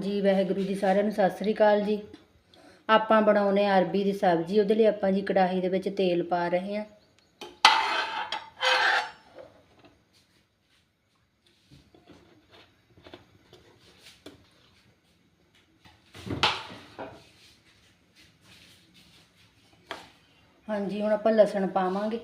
ਜੀ, ਵਾਹਿਗੁਰੂ ਜੀ ਸਾਰਿਆਂ ਨੂੰ ਸਤਿ ਸ੍ਰੀ ਅਕਾਲ ਜੀ। ਆਪਾਂ ਬਣਾਉਨੇ ਆ ਅਰਬੀ ਦੀ ਸਬਜ਼ੀ, ਉਹਦੇ ਲਈ ਆਪਾਂ ਜੀ ਕੜਾਹੀ ਦੇ ਵਿੱਚ ਤੇਲ ਪਾ ਰਹੇ ਹਾਂ। ਹਾਂਜੀ, ਹੁਣ ਆਪਾਂ ਲਸਣ ਪਾਵਾਂਗੇ।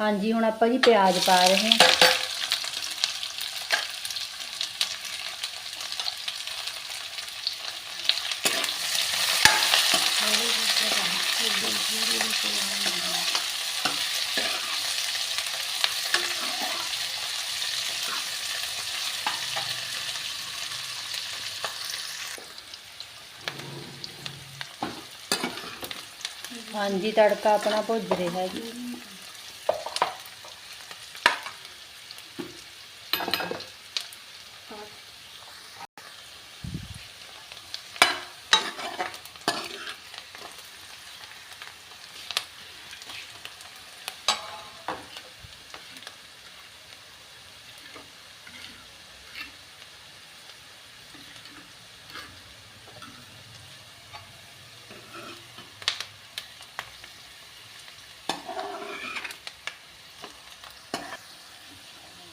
ਹਾਂਜੀ ਹੁਣ ਆਪਾਂ ਜੀ ਪਿਆਜ਼ ਪਾ ਰਹੇ ਹਾਂ। ਹਾਂਜੀ ਤੜਕਾ ਆਪਣਾ ਭੁੱਜ ਰਿਹਾ ਜੀ।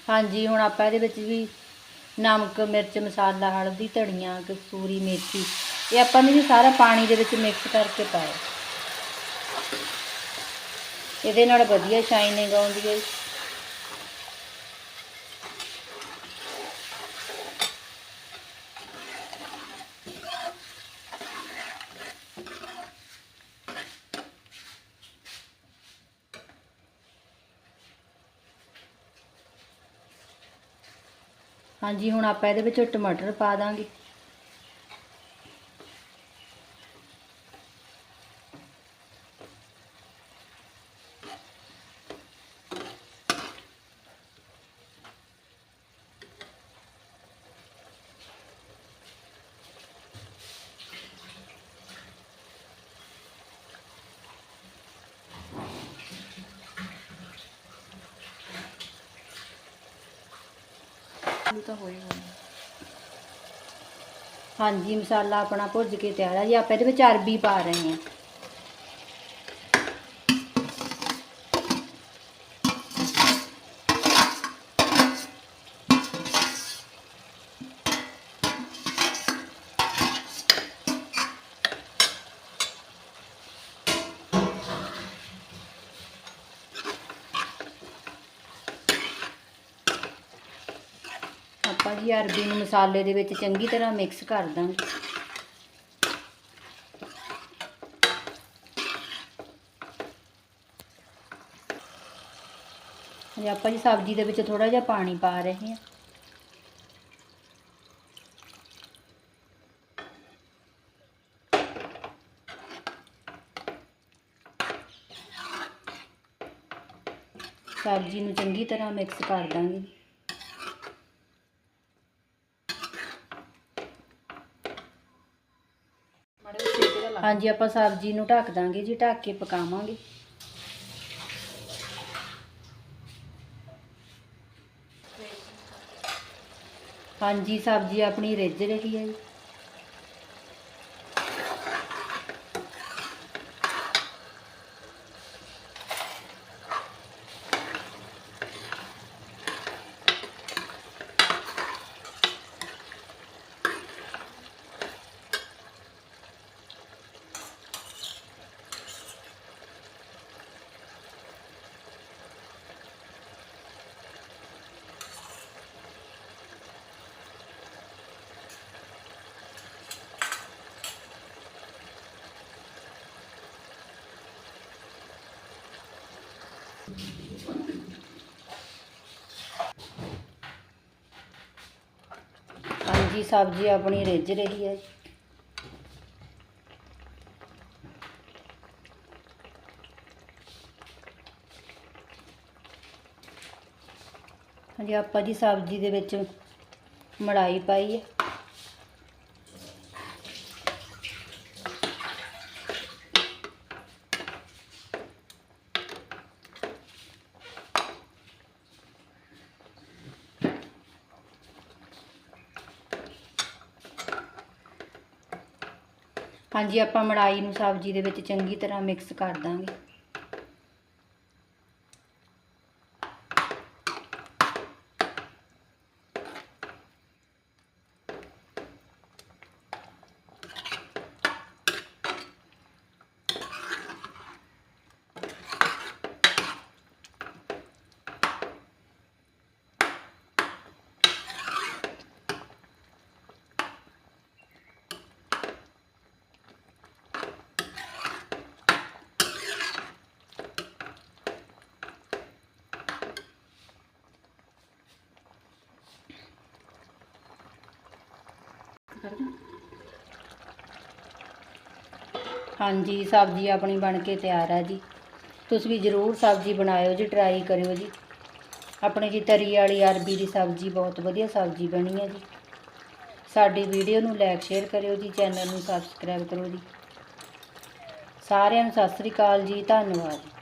ਹਾਂਜੀ, ਹੁਣ ਆਪਾਂ ਇਹਦੇ ਵਿੱਚ ਵੀ ਨਮਕ, ਮਿਰਚ, ਮਸਾਲਾ, ਹਲਦੀ, ਧਨੀਆ, ਕਸੂਰੀ ਮੇਥੀ, ਇਹ ਆਪਾਂ ਨੇ ਵੀ ਸਾਰਾ ਪਾਣੀ ਦੇ ਵਿੱਚ ਮਿਕਸ ਕਰਕੇ ਪਾਇਆ। ਇਹਦੇ ਨਾਲ ਵਧੀਆ ਸ਼ਾਈਨਿੰਗ ਆਉਂਦੀ ਹੈ। ਹਾਂਜੀ ਹੁਣ ਆਪਾਂ ਇਹਦੇ ਵਿੱਚ ਟਮਾਟਰ ਪਾ ਦਾਂਗੇ। ਤਾਂ ਹੋਏ ਹੋਏ ਹਾਂਜੀ, ਮਸਾਲਾ ਆਪਣਾ ਭੁੱਜ ਕੇ ਤਿਆਰ ਆ। ਜੀ ਆਪਾਂ ਇਹਦੇ ਵਿੱਚ ਅਰਬੀ ਪਾ ਰਹੇ ਹਾਂ। ਆਪਾਂ ਜੀ ਅਰਬੀ ਨੂੰ ਮਸਾਲੇ ਦੇ ਵਿੱਚ ਚੰਗੀ ਤਰ੍ਹਾਂ ਮਿਕਸ ਕਰ ਦਾਂਗੇ। ਹਾਂਜੀ ਆਪਾਂ ਜੀ ਸਬਜ਼ੀ ਦੇ ਵਿੱਚ ਥੋੜਾ ਜਿਹਾ ਪਾਣੀ ਪਾ ਰਹੇ ਹਾਂ। ਸਬਜ਼ੀ ਨੂੰ ਚੰਗੀ ਤਰ੍ਹਾਂ ਮਿਕਸ ਕਰ ਦਾਂਗੇ ਮਾੜੇ ਜਿਹੇ ਛਿਲਕੇ ਦਾ ਲਾ ਹਾਂਜੀ, ਆਪਾਂ ਸਬਜ਼ੀ ਨੂੰ ਢੱਕ ਦਾਂਗੇ ਜੀ, ਢੱਕ ਕੇ ਪਕਾਵਾਂਗੇ। ਹਾਂਜੀ, ਸਬਜ਼ੀ ਆਪਣੀ ਰਿੱਝ ਰਹੀ ਹੈ ਜੀ। ਹਾਂਜੀ, ਸਬਜ਼ੀ ਆਪਣੀ ਰਿੱਝ ਰਹੀ ਹੈ। ਹਾਂਜੀ, ਆਪਾਂ ਜੀ ਸਬਜ਼ੀ ਦੇ ਵਿੱਚ ਮੜਾਈ ਪਾਈ ਹੈ। ਹਾਂਜੀ ਆਪਾਂ ਮੜਾਈ ਨੂੰ ਸਬਜ਼ੀ ਦੇ ਵਿੱਚ ਚੰਗੀ ਤਰ੍ਹਾਂ ਮਿਕਸ ਕਰ ਦਾਂਗੇ। ਹਾਂਜੀ, ਸਬਜ਼ੀ ਆਪਣੀ ਬਣ ਕੇ ਤਿਆਰ ਹੈ ਜੀ। ਤੁਸੀਂ ਵੀ ਜ਼ਰੂਰ ਸਬਜ਼ੀ ਬਣਾਇਓ ਜੀ ਟਰਾਈ ਕਰਿਓ ਜੀ। ਆਪਣੀ ਜੀ ਤਰੀ ਵਾਲੀ ਅਰਬੀ ਦੀ ਸਬਜ਼ੀ, ਬਹੁਤ ਵਧੀਆ ਸਬਜ਼ੀ ਬਣੀ ਹੈ ਜੀ। ਸਾਡੀ ਵੀਡੀਓ ਨੂੰ ਲਾਈਕ ਸ਼ੇਅਰ ਕਰਿਓ ਜੀ, ਚੈਨਲ ਨੂੰ ਸਬਸਕ੍ਰਾਈਬ ਕਰੋ ਜੀ। ਸਾਰਿਆਂ ਨੂੰ ਸਤਿ ਸ੍ਰੀ ਅਕਾਲ ਜੀ, ਧੰਨਵਾਦ।